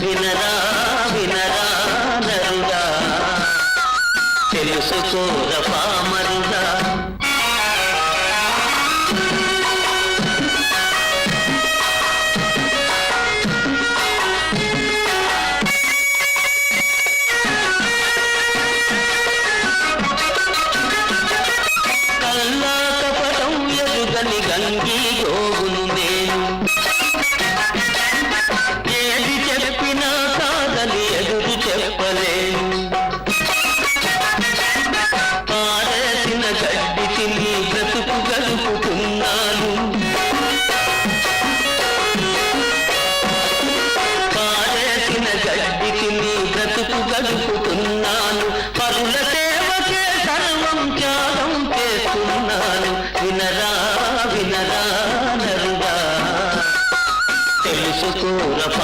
వినరా వినరా నరుడా. తెలుసుకోర పామరుడా గంగీ గోగులు నే గడ్డి తిని బ్రతుకు గడుపుతున్నాను. పారేసిన గడ్డి తిని బ్రతుకు గడుపుతున్నాను. పరుల సేవకే సర్వం త్యాగం చేస్తున్నాను. వినరా వినరా నరుడా. తెలుసుకోరా